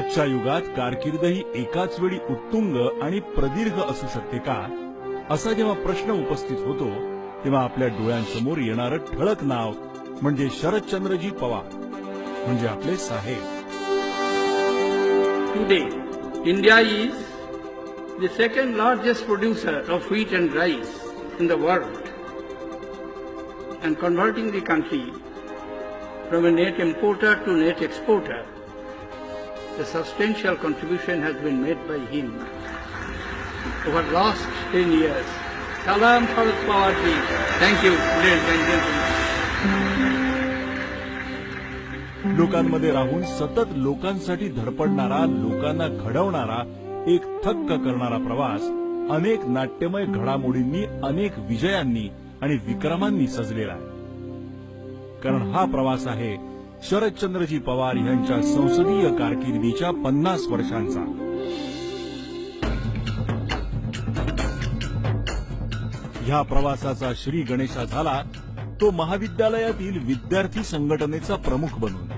आजच्या युगात कारकीर्द ही एकाच वेळी उत्तुंग आणि प्रदीर्घ असू शकते का? असा जेव्हा प्रश्न उपस्थित होतो तेव्हा आपल्या डोळ्यांसमोर येणार ठळक नाव म्हणजे शरदचंद्रजी पवार म्हणजे आपले साहेब. Today India is the second largest producer of wheat and rice in the world and converting the country from a net importer to net exporter a substantial contribution has been made by him over the last 10 years. Salam Farad Pawarji. Thank you, ladies and gentlemen. लोकांमध्ये राहून सतत लोकांसाठी धडपडणारा लोकांना घडवणारा एक थक्क करणारा प्रवास अनेक नाट्यमय घडामोडींनी अनेक विजयांनी आणि विक्रमांनी सजलेला आहे कारण हा प्रवास आहे शरदचंद्रजी पवार यांच्या संसदीय कारकिर्दीच्या पन्नास वर्षांचा. ह्या प्रवासाचा श्री गणेशा झाला तो महाविद्यालयातील विद्यार्थी संघटनेचा प्रमुख बनून.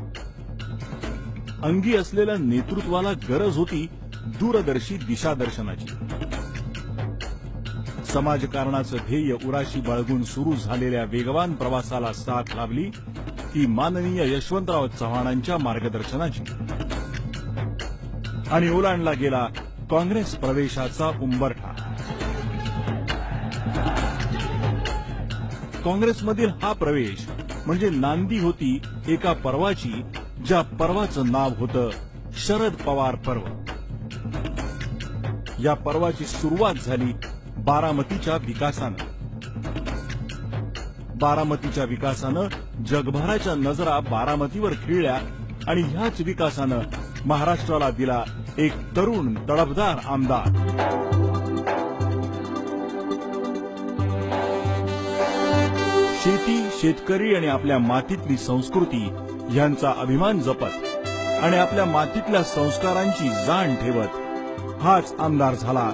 अंगी असलेल्या नेतृत्वाला गरज होती दूरदर्शी दिशादर्शनाची. समाजकारणाचं ध्येय उराशी बाळगून सुरू झालेल्या वेगवान प्रवासाला साथ लाभली ही माननीय यशवंतराव चव्हाणांच्या मार्गदर्शनाची. आणि ओलांडला गेला काँग्रेस प्रवेशाचा उंबरठा. काँग्रेसमधील हा प्रवेश म्हणजे नांदी होती एका पर्वाची ज्या पर्वाचं नाव होतं शरद पवार पर्व. या पर्वाची सुरुवात झाली बारामतीच्या विकासानं. बारामतीच्या विकासानं जगभराच्या नजरा बारामतीवर खिळल्या आणि ह्याच विकासानं महाराष्ट्राला दिला एक तरुण तडफदार आमदार. शेती शेतकरी आणि आपल्या मातीतली संस्कृती यांचा अभिमान जपत आणि आपल्या मातीतल्या संस्कारांची जाण ठेवत हाच आमदार झाला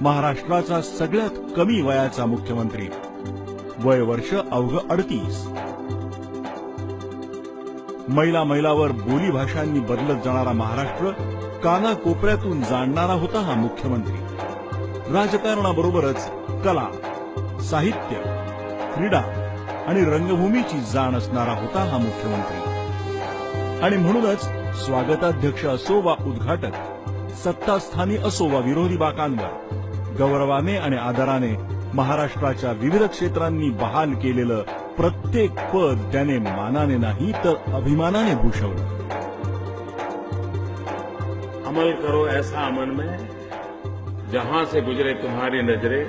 महाराष्ट्राचा सगळ्यात कमी वयाचा मुख्यमंत्री. वय वर्ष अवघ अडतीस. मैला मैलावर बोली भाषांनी बदलत जाणारा महाराष्ट्र कानाकोपऱ्यातून जाणणारा होता हा मुख्यमंत्री. राजकारणाबरोबरच कला साहित्य क्रीडा आणि रंगभूमीची जाण असणारा होता हा मुख्यमंत्री. आणि म्हणूनच स्वागताध्यक्ष असो वा उद्घाटक सत्तास्थानी असो वा विरोधी बाकांवर गौरवाने आणि आदराने महाराष्ट्राच्या विविध क्षेत्रांनी बहाल केलेलं प्रत्येक पद त्याने मानाने नाही, तर अभिमानाने भूषवलं. अमल करो ऐसा अमन में, जहाँ से गुजरे तुम्हारी नजरे,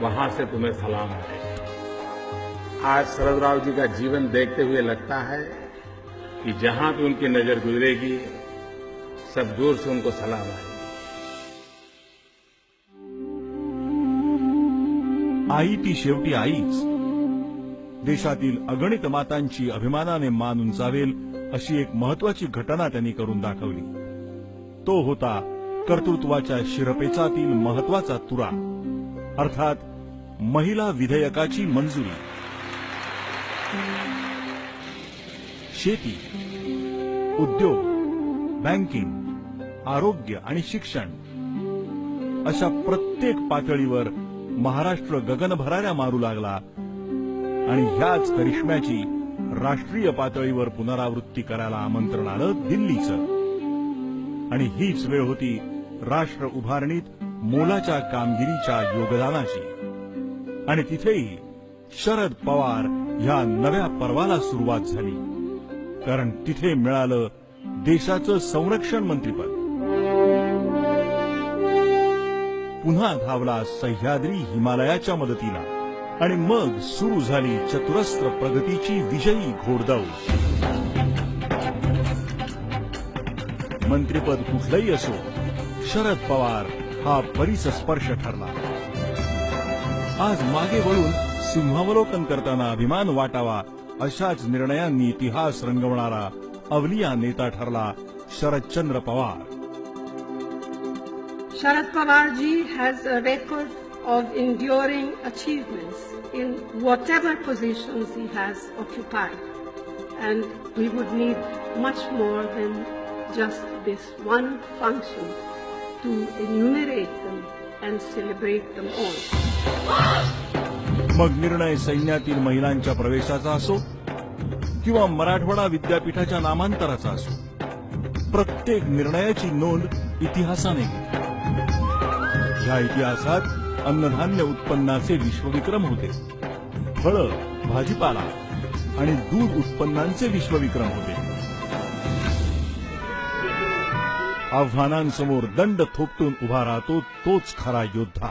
वहाँ से तुम्हें सलाम है। आज शरदराव जी का जीवन देखते हुए लगता है कि जहाँ भी उनकी नज़र गुजरेगी, सब दूर से उनको सलाम आएगी आई ती शेवटी आईच. देशातील अगणित मातांची अभिमानाने मान उंचावेल अशी एक महत्वाची घटना त्यांनी करून दाखवली. तो होता कर्तृत्वाच्या शिरपेचातील महत्त्वाचा तुरा. अर्थात महिला विधेयकाची मंजुरी. शेती उद्योग बँकिंग आरोग्य आणि शिक्षण अशा प्रत्येक पातळीवर महाराष्ट्र गगनभराऱ्या मारू लागला आणि ह्याच करिश्म्याची राष्ट्रीय पातळीवर पुनरावृत्ती करायला आमंत्रण आलं दिल्लीचं. आणि हीच वेळ होती राष्ट्र उभारणीत मोलाच्या कामगिरीच्या योगदानाची. आणि तिथेही शरद पवार ह्या नव्या पर्वाला सुरुवात झाली. कारण तिथे मिळालं देशाचं संरक्षण मंत्रीपद. पुन्हा धावला सह्याद्री हिमालयाच्या मदतीला. आणि मग सुरू झाली चतुरस्त्र प्रगतीची विजयी घोडदौड. मंत्रिपद कुठलंही असो शरद पवार हा परिसस्पर्श ठरला. आज मागे वळून सिंहावलोकन करताना अभिमान वाटावा अशाच निर्णयांनी इतिहास रंगवणारा अवलिया नेता ठरला Sharadchandra Pawar. Sharad Pawarji has a record of enduring achievements in whatever positions he has occupied. And we would need much more than just this one function to enumerate them and celebrate them all. मग निर्णय सैन्यातील महिलांच्या प्रवेशाचा असो किंवा मराठवाडा विद्यापीठाच्या नामांतराचा असो प्रत्येक निर्णयाची नोंद इतिहासाने घेतली या इतिहासात अन्नधान्य उत्पन्नाचे विश्वविक्रम होते. फळं भाजीपाला आणि दूध उत्पन्नांचे विश्वविक्रम होते. आव्हानांसमोर दंड थोपटून उभा राहतो तोच खरा योद्धा.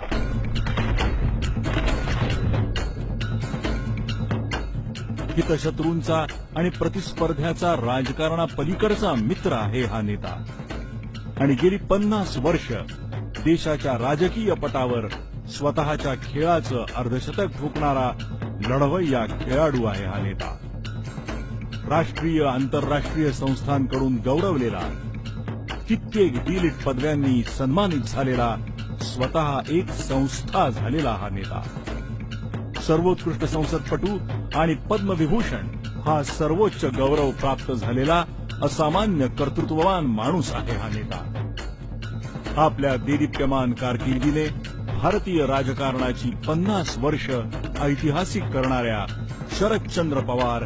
हितशत्रूंचा आणि प्रतिस्पर्ध्याचा राजकारणापलीकडचा मित्र आहे हा नेता. आणि गेली पन्नास वर्ष देशाच्या राजकीय पटावर स्वतःच्या खेळाचं अर्धशतक ठोकणारा लढवय्या खेळाडू आहे हा नेता. राष्ट्रीय आंतरराष्ट्रीय संस्थांकडून गौरवलेला कित्येक डिलीट पदव्यांनी सन्मानित झालेला स्वतः एक संस्था झालेला हा नेता. सर्वोत्कृष्ट संसदपटू आणि पद्मविभूषण हा सर्वोच्च गौरव प्राप्त झालेला असामान्य कर्तृत्ववान माणूस आहे हा नेता. आपल्या देदीप्यमान कारकिर्दीने भारतीय राजकारणाची पन्नास वर्ष ऐतिहासिक करणाऱ्या शरदचंद्र पवार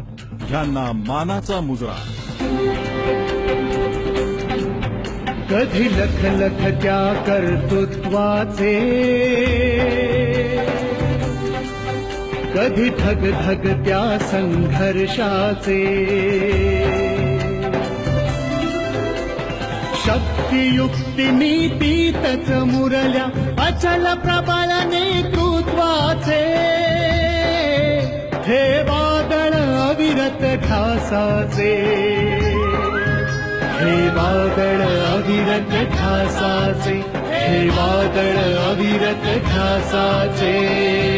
यांना मानाचा मुजरा. कधी लख लख त्या कर्तृत्वाचे? कधी थग थग त्या संघर्षाचे? शक्ती युक्ती नीतीतच मुरल्या अचल प्रबळ नेतृत्वाचे हे वादळ अविरत ठासाचे. हे वादळ अविरत ठासाचे. हे वादळ अविरत ध्यासाचे